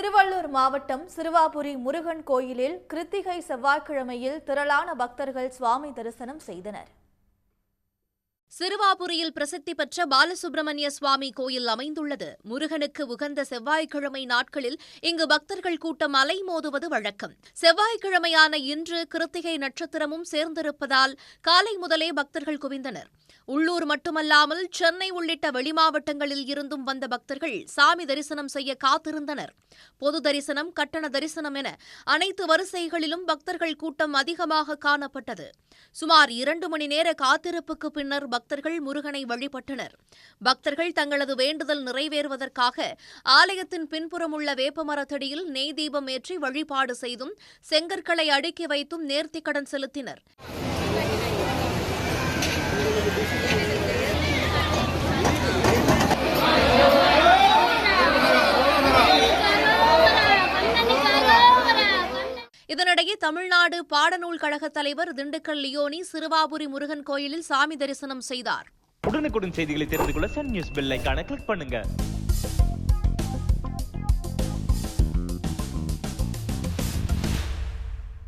திருவள்ளூர் மாவட்டம் சிறுவாபுரி முருகன் கோயிலில் கிருத்திகை செவ்வாய்க்கிழமையில் திரளான பக்தர்கள் சுவாமி தரிசனம் செய்தனர். சிறுவாபுரியில் பிரசித்தி பெற்ற பாலசுப்பிரமணிய சுவாமி கோயில் அமைந்துள்ளது. முருகனுக்கு உகந்த செவ்வாய்க்கிழமை நாட்களில் இங்கு பக்தர்கள் கூட்டம் அலைமோதுவது வழக்கம். செவ்வாய்க்கிழமையான இன்று கிருத்திகை நட்சத்திரமும் சேர்ந்திருப்பதால் காலை முதலே பக்தர்கள் குவிந்தனர். உள்ளூர் மட்டுமல்லாமல் சென்னை உள்ளிட்ட வெளிமாவட்டங்களில் இருந்தும் வந்த பக்தர்கள் சாமி தரிசனம் செய்ய காத்திருந்தனர். பொது தரிசனம் கட்டண தரிசனம் என அனைத்து வரிசைகளிலும் பக்தர்கள் கூட்டம் அதிகமாக காணப்பட்டது. சுமார் இரண்டு மணி நேர காத்திருப்புக்கு பின்னர் பக்தர்கள் முருகனை வழிபட்டனர். பக்தர்கள் தங்களது வேண்டுதல் நிறைவேறுவதற்காக ஆலயத்தின் பின்புறம் உள்ள வேப்பமரத்தடியில் நெய் தீபம் ஏற்றி வழிபாடு செய்தும் செங்கற்களை அடுக்கி வைத்தும் நேர்த்திக்கடன் செலுத்தினர். இதனிடையே தமிழ்நாடு பாடநூல் கழக தலைவர் திண்டுக்கல் லியோனி சிறுவாபுரி முருகன் கோயிலில் சாமி தரிசனம் செய்தார். உடனுக்குடன் செய்திகளை தெரிந்து கொள்ள சன் நியூஸ் பெல் கிளிக் பண்ணுங்க.